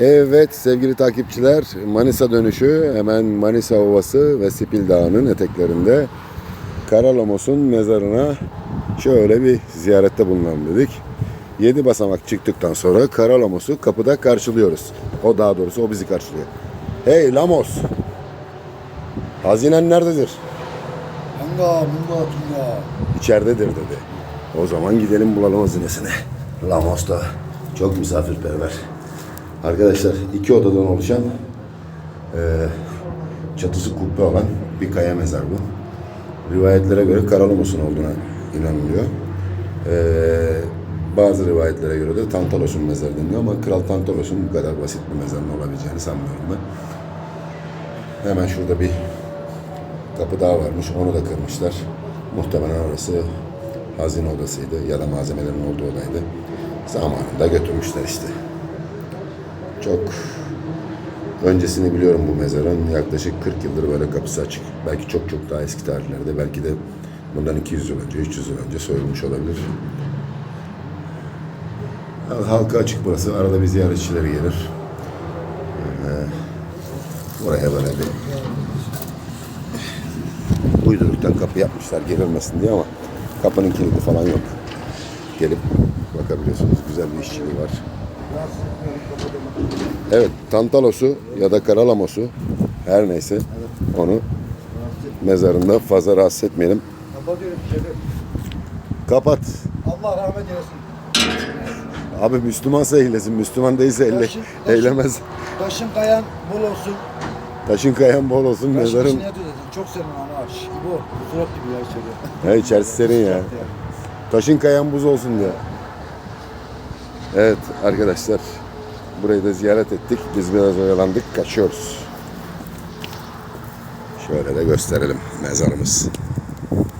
Evet sevgili takipçiler Manisa dönüşü hemen Manisa Ovası ve Sipil Dağı'nın eteklerinde Karalamos'un mezarına şöyle bir ziyarette bulunalım dedik. 7 basamak çıktıktan sonra Karalamos'u kapıda karşılıyoruz. O daha doğrusu o bizi karşılıyor. Hey Lamos! Hazinen nerededir? Hanga, munga, tunga. İçeridedir dedi. O zaman gidelim bulalım hazinesini. Lamos da çok misafirperver. Arkadaşlar iki odadan oluşan eee, çatısı kubbe olan bir kaya mezar bu. Rivayetlere göre Karalamos'un olduğuna inanılıyor. Eee, bazı rivayetlere göre de Tantalos'un mezarı deniliyor ama Kral Tantalos'un bu kadar basit bir mezarın olabileceğini sanmıyorum ben. Hemen şurada bir kapı daha varmış. Onu da kırmışlar. Muhtemelen orası hazine odasıydı ya da malzemelerin olduğu odaydı. Zamanında götürmüşler işte. Çok öncesini biliyorum bu mezarın. Yaklaşık 40 yıldır böyle kapısı açık. Belki çok çok daha eski tarihlerde. Belki de bundan 200 yıl önce, 300 yıl önce soyulmuş olabilir. Halka açık burası. Arada bir ziyaretçileri gelir. Ee, buraya böyle bir uyduruktan kapı yapmışlar girilmesin diye ama kapının kilidi falan yok. Gelip bakabiliyorsunuz. Güzel bir işçiliği var. Evet, Tantalos'u ya da Karalamos'u her neyse onu mezarında fazla rahatsız etmeyelim. Kapatıyorum. Kapat. Allah rahmet eylesin. Abi Müslümansa eylesin. Müslüman değilse elle, Taşın- taşın- eylemez. Taşın kayan bol olsun. Taşın kayan bol olsun Taşın mezarın. zaten. Çok serin ağaç. İbo, surat gibi ya içeri. He içerisi serin ya. Taşın kayan buz olsun diye. Evet arkadaşlar. Burayı da ziyaret ettik. Biz biraz oyalandık. Kaçıyoruz. Şöyle de gösterelim mezarımız.